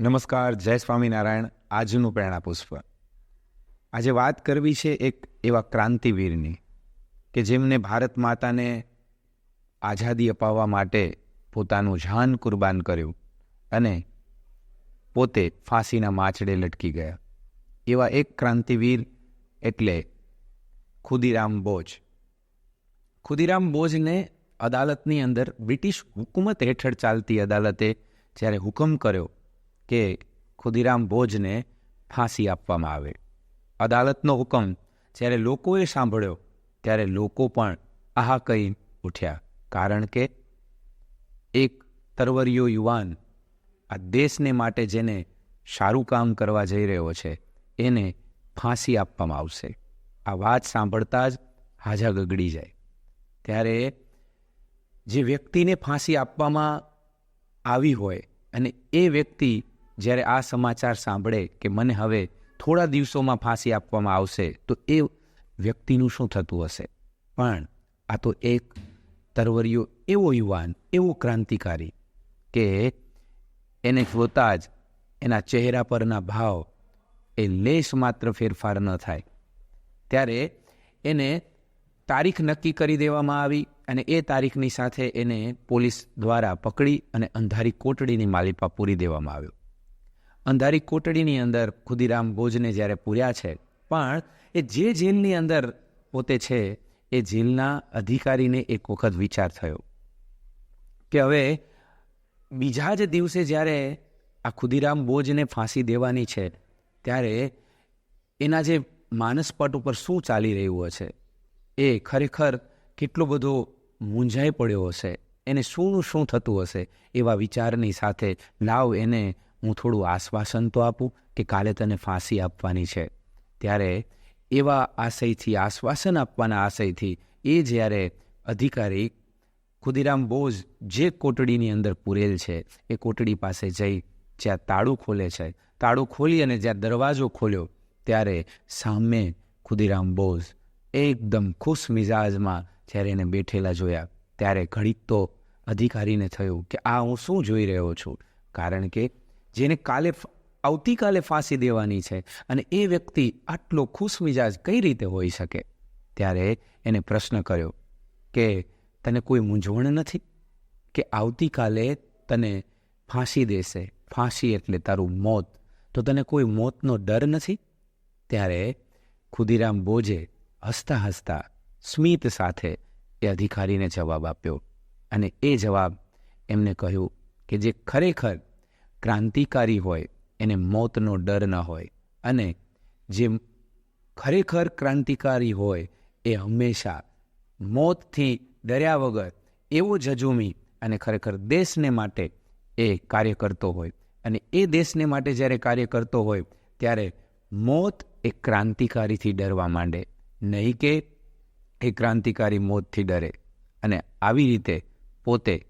નમસ્કાર, જય સ્વામિનારાયણ. આજનું પ્રેરણા પુષ્પ આજે વાત કરવી છે એક એવા ક્રાંતિવીરની કે જેમને ભારત માતાને આઝાદી અપાવવા માટે પોતાનું જાન કુરબાન કર્યું અને પોતે ફાંસીના માછડે લટકી ગયા. એવા એક ક્રાંતિવીર એટલે ખુદીરામ બોજ ખુદીરામ બોજને અદાલતની અંદર બ્રિટિશ હુકુમત હેઠળ ચાલતી અદાલતે જ્યારે હુકમ કર્યો કે ખુદીરામ ભોજને ફાંસી આપવામાં આવે. અદાલતનો હુકમ જ્યારે લોકોએ સાંભળ્યો, ત્યારે લોકો પણ આહા કહી ઉઠ્યા. કારણ કે એક તરવરિયો યુવાન આ દેશને માટે જેને સારું કામ કરવા જઈ રહ્યો છે, એને ફાંસી આપવામાં આવશે. આ વાત સાંભળતા જ હાજા ગગડી જાય. ત્યારે જે વ્યક્તિને ફાંસી આપવામાં આવી હોય અને એ વ્યક્તિ જ્યારે આ સમાચાર સાંભળે કે મને હવે થોડા દિવસોમાં ફાંસી આપવામાં આવશે, તો એ વ્યક્તિનું શું થતું હશે? પણ આ તો એક તરવરિયો એવો યુવાન, એવો ક્રાંતિકારી કે એને જોતા જ એના ચહેરા પરના ભાવ એ લેશ માત્ર ફેરફાર ન થાય. ત્યારે એને તારીખ નક્કી કરી દેવામાં આવી અને એ તારીખની સાથે એને પોલીસ દ્વારા પકડી અને અંધારી કોટડીની માલિપા પૂરી દેવામાં આવ્યો. અંધારી કોટડીની અંદર ખુદીરામ બોજને જ્યારે પૂર્યા છે, પણ એ જે જેલની અંદર પોતે છે, એ જેલના અધિકારીને એક વખત વિચાર થયો કે હવે બીજા જ દિવસે જ્યારે આ ખુદીરામ બોજને ફાંસી દેવાની છે, ત્યારે એના જે માનસપટ ઉપર શું ચાલી રહ્યું હશે, એ ખરેખર કેટલો બધો મૂંઝાઈ પડ્યો હશે, એને શું શું થતું હશે એવા વિચારની સાથે લાવ એને હું થોડું આશ્વાસન તો આપું કે કાલે તને ફાંસી આપવાની છે. ત્યારે એવા આશયથી, આશ્વાસન આપવાના આશયથી એ જ્યારે અધિકારી ખુદીરામ બોઝ જે કોટડીની અંદર પૂરેલ છે, એ કોટડી પાસે જઈ જ્યાં તાળું ખોલે છે, તાળું ખોલી અને જ્યાં દરવાજો ખોલ્યો, ત્યારે સામે ખુદીરામ બોઝ એકદમ ખુશ મિજાજમાં જ્યારે એને બેઠેલા જોયા. ત્યારે ઘડીક તો અધિકારીને થયું કે આ હું શું જોઈ રહ્યો છું? કારણ કે જેને કાલે આવતીકાલે ફાંસી દેવાની છે. અને એ વ્યક્તિ આટલો ખુશ મિજાજ કઈ રીતે હોઈ શકે? ત્યારે એને પ્રશ્ન કર્યો કે, તને કોઈ મૂંઝવણ નથી કે આવતીકાલે તને ફાંસી દેશે? ફાંસી એટલે તારું મોત. તો તને કોઈ મોતનો ડર નથી? ત્યારે ખુદીરામ બોજે હસતા હસતા સ્મિત સાથે એ અધિકારીને જવાબ આપ્યો અને એ જવાબ એમને કહ્યું કે, જે ખરેખર ક્રાંતિકારી હોય, એને મોતનો ડર ન હોય. અને જે ખરેખર ક્રાંતિકારી હોય, એ હંમેશા મોતથી ડર્યા વગર એવો જજુમી અને ખરેખર દેશને માટે એ કાર્ય કરતો હોય. અને એ દેશને માટે જ્યારે કાર્ય કરતો હોય, ત્યારે મોત એ ક્રાંતિકારીથી ડરવા માંડે. નહીં કે એ ક્રાંતિકારી મોતથી ડરે. અને આવી રીતે પોતે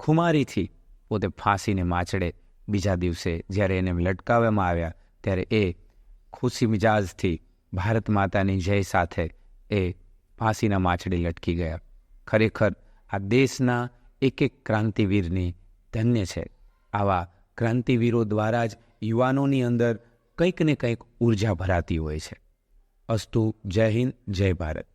ખુમારીથી પોતે ફાંસીને માછડે બીજા દિવસે જ્યારે એને લટકાવવામાં આવ્યા, ત્યારે એ ખુશી મિજાજથી ભારત માતાની જય સાથે એ ફાંસીના માછડે લટકી ગયા. ખરેખર આ દેશના એક એક ક્રાંતિવીરની ધન્ય છે. આવા ક્રાંતિવીરો દ્વારા જ યુવાનોની અંદર કંઈક ને કંઈક ઊર્જા ભરાતી હોય છે. અસ્તુ, જય હિન્દ, જય ભારત.